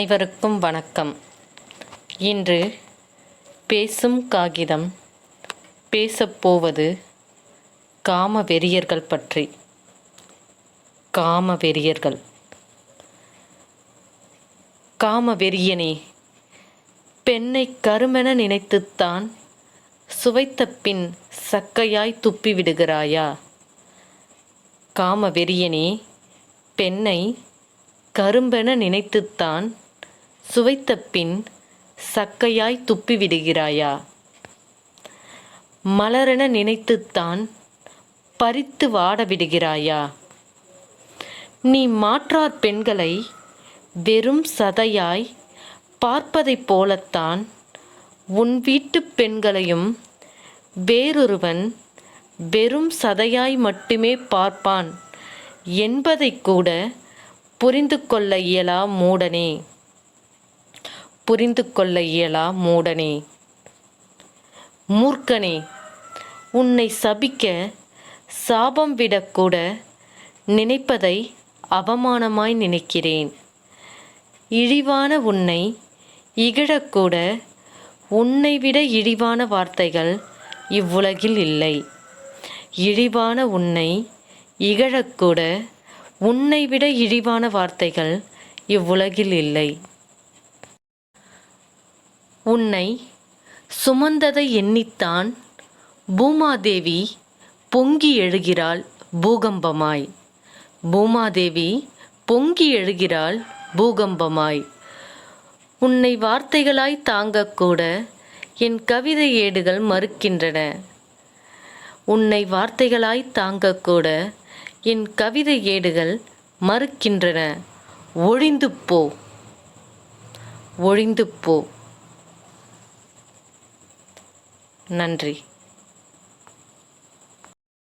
அனைவருக்கும் வணக்கம். இன்று பேசும் காகிதம் பேசப்போவது காம வெறியர்கள் பற்றி. காம வெறியர்கள் காம வெறியனே பெண்ணை கருமென நினைத்துத்தான் சுவைத்த பின் சக்கையாய் துப்பி விடுகிறாயா காம வெறியனே பெண்ணை கரும்பென நினைத்துத்தான் சுவைத்த பின் சக்கையாய் துப்பிவிடுகிறாயா? மலரென நினைத்துத்தான் பறித்து வாடவிடுகிறாயா? நீ மாற்றார் பெண்களை வெறும் சதையாய் பார்ப்பதைப் போலத்தான் உன் வீட்டுப் பெண்களையும் வேறொருவன் வெறும் சதையாய் மட்டுமே பார்ப்பான் என்பதை கூட புரிந்து கொள்ள இயலா மூடனே. புரிந்து கொள்ள இயலா மூடனே. மூர்க்கனே உன்னை சபிக்க சாபம் விடக்கூட நினைப்பதை அவமானமாய் நினைக்கிறேன். இழிவான உன்னை இகழக்கூட உன்னை விட இழிவான வார்த்தைகள் இவ்வுலகில் இல்லை. இழிவான உன்னை இகழக்கூட உன்னை விட இழிவான வார்த்தைகள் இவ்வுலகில் இல்லை. உன்னை சுமந்ததை எண்ணித்தான் பூமாதேவி பொங்கி எழுகிறாள் பூகம்பமாய். பூமாதேவி பொங்கி எழுகிறாள் பூகம்பமாய். உன்னை வார்த்தைகளாய் தாங்கக்கூட என் கவிதை ஏடுகள் மறுக்கின்றன. உன்னை வார்த்தைகளாய் தாங்கக்கூட என் கவிதை ஏடுகள் மறுக்கின்றன. ஒழிந்து போ. ஒழிந்து போ. நன்றி.